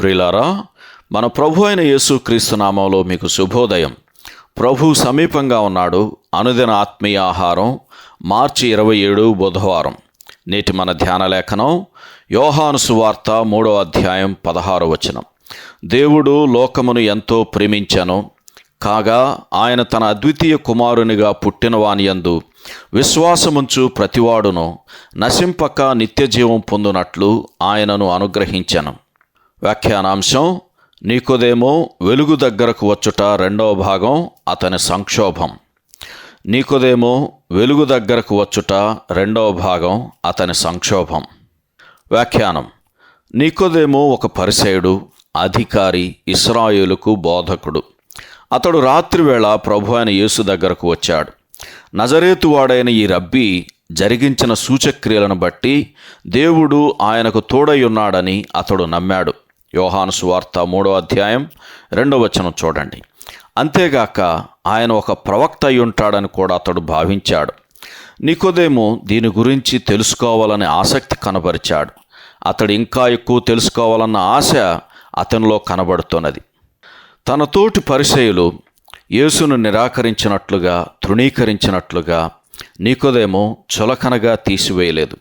ప్రియులారా మన ప్రభు అయిన యేసుక్రీస్తు నామంలో మీకు శుభోదయం. ప్రభు సమీపంగా ఉన్నాడు. అనుదిన ఆత్మీయ ఆహారం మార్చి ఇరవై ఏడు బుధవారం. నేటి మన ధ్యాన లేఖనం యోహాను సువార్త మూడో అధ్యాయం పదహారు వచనం. దేవుడు లోకమును ఎంతో ప్రేమించను. కాగా ఆయన తన అద్వితీయ కుమారునిగా పుట్టిన వానియందు విశ్వాసముంచు ప్రతివాడును నశింపక నిత్యజీవం పొందునట్లు ఆయనను అనుగ్రహించను. వ్యాఖ్యానాంశం నీకుదేమో వెలుగు దగ్గరకు వచ్చుట రెండవ భాగం అతని సంక్షోభం. నీకుదేమో వెలుగు దగ్గరకు వచ్చుట రెండవ భాగం అతని సంక్షోభం. వ్యాఖ్యానం. నీకోదేమో ఒక పరిసయుడు అధికారి ఇస్రాయేలుకు బోధకుడు. అతడు రాత్రివేళ ప్రభు అయిన యేసు దగ్గరకు వచ్చాడు. నజరేతువాడైన ఈ రబ్బీ జరిగించిన సూచక్రియలను బట్టి దేవుడు ఆయనకు తోడై ఉన్నాడని అతడు నమ్మాడు. యోహాను సువార్త మూడో అధ్యాయం రెండో వచనం చూడండి. అంతేగాక ఆయన ఒక ప్రవక్త అయి ఉంటాడని కూడా అతడు భావించాడు. నికోదేమో దీని గురించి తెలుసుకోవాలని ఆసక్తి కనబరిచాడు. అతడు ఇంకా ఎక్కువ తెలుసుకోవాలన్న ఆశ అతనిలో కనబడుతున్నది. తన తోటి పరిచయులు యేసును నిరాకరించినట్లుగా తృణీకరించినట్లుగా నీకోదేమో చులకనగా తీసివేయలేదు.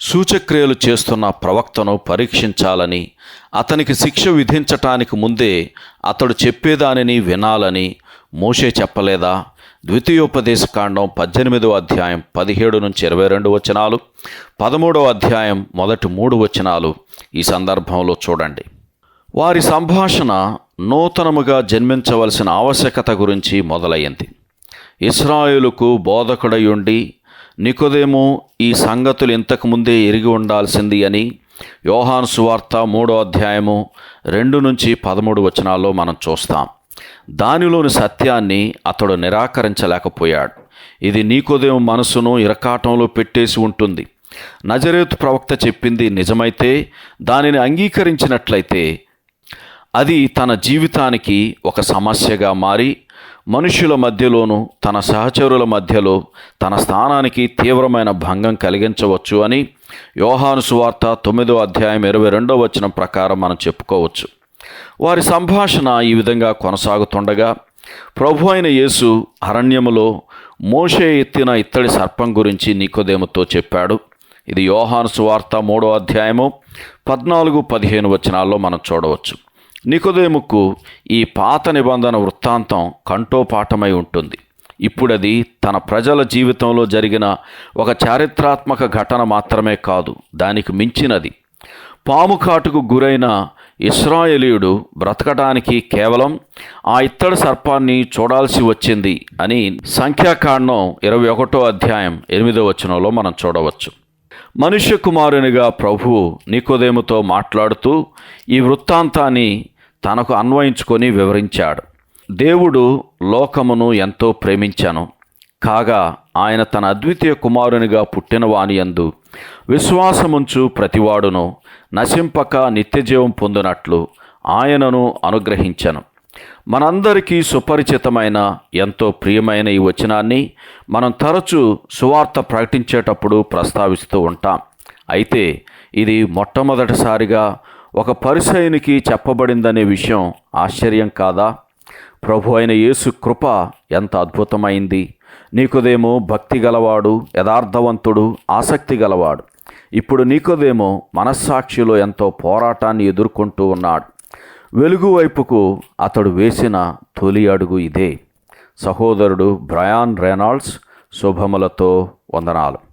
సూచక్రియలు చేస్తున్న ప్రవక్తను పరీక్షించాలని అతనికి శిక్ష విధించటానికి ముందే అతడు చెప్పేదానిని వినాలని మోషే చెప్పలేదా? ద్వితీయోపదేశకాండం పద్దెనిమిదవ అధ్యాయం పదిహేడు నుంచి ఇరవై రెండు వచనాలు పదమూడవ అధ్యాయం మొదటి మూడు వచనాలు ఈ సందర్భంలో చూడండి. వారి సంభాషణ నూతనముగా జన్మించవలసిన ఆవశ్యకత గురించి మొదలయ్యింది ఇస్రాయులకు బోధకుడయుండి నికోదేమో ఈ సంగతులు ఇంతకుముందే ఎరిగి ఉండాల్సింది అని యోహాను సువార్త మూడో అధ్యాయము రెండు నుంచి పదమూడు వచనాల్లో మనం చూస్తాం. దానిలోని సత్యాన్ని అతడు నిరాకరించలేకపోయాడు. ఇది నీకోదేమో మనసును ఇరకాటంలో పెట్టేసి ఉంటుంది. నజరేతు ప్రవక్త చెప్పింది నిజమైతే దానిని అంగీకరించినట్లయితే అది తన జీవితానికి ఒక సమస్యగా మారి మనుషుల మధ్యలోనూ తన సహచరుల మధ్యలో తన స్థానానికి తీవ్రమైన భంగం కలిగించవచ్చు అని యోహాను సువార్త తొమ్మిదో అధ్యాయం ఇరవై రెండో వచనం ప్రకారం మనం చెప్పుకోవచ్చు. వారి సంభాషణ ఈ విధంగా కొనసాగుతుండగా ప్రభు అయిన యేసు అరణ్యములో మోషే ఎత్తిన ఇత్తడి సర్పం గురించి నికోదేముతో చెప్పాడు. ఇది యోహాను సువార్త మూడో అధ్యాయము పద్నాలుగు పదిహేను వచనాల్లో మనం చూడవచ్చు. నికోదేముకు ఈ పాత నిబంధన వృత్తాంతం కంఠోపాఠమై ఉంటుంది. ఇప్పుడది తన ప్రజల జీవితంలో జరిగిన ఒక చారిత్రాత్మక ఘటన మాత్రమే కాదు దానికి మించినది. పాము కాటుకు గురైన ఇస్రాయేలీయుడు బ్రతకడానికి కేవలం ఆ ఇత్తడి సర్పాన్ని చూడాల్సి వచ్చింది అని సంఖ్యాకాండం ఇరవై ఒకటో అధ్యాయం ఎనిమిదో వచనంలో మనం చూడవచ్చు. మనుష్య కుమారునిగా ప్రభువు నికోదేముతో మాట్లాడుతూ ఈ వృత్తాంతాన్ని తనకు అన్వయించుకొని వివరించాడు. దేవుడు లోకమును ఎంతో ప్రేమించాను. కాగా ఆయన తన అద్వితీయ కుమారునిగా పుట్టిన వానియందు విశ్వాసముంచు ప్రతివాడును నశింపక నిత్యజీవం పొందినట్లు ఆయనను అనుగ్రహించను. మనందరికీ సుపరిచితమైన ఎంతో ప్రియమైన ఈ వచనాన్ని మనం తరచూ సువార్త ప్రకటించేటప్పుడు ప్రస్తావిస్తూ ఉంటాం. అయితే ఇది మొట్టమొదటిసారిగా ఒక పరిసయునికి చెప్పబడిందనే విషయం ఆశ్చర్యం కాదా? ప్రభు అయిన యేసు కృప ఎంత అద్భుతమైంది. నీకుదేమో భక్తి గలవాడు యథార్థవంతుడు ఆసక్తి గలవాడు. ఇప్పుడు నీకుదేమో మనస్సాక్షిలో ఎంతో పోరాటాన్ని ఎదుర్కొంటూ ఉన్నాడు. వెలుగు వైపుకు అతడు వేసిన తొలి అడుగు ఇదే. సహోదరుడు బ్రయాన్ రెనాల్డ్స్ శుభములతో వందనాలు.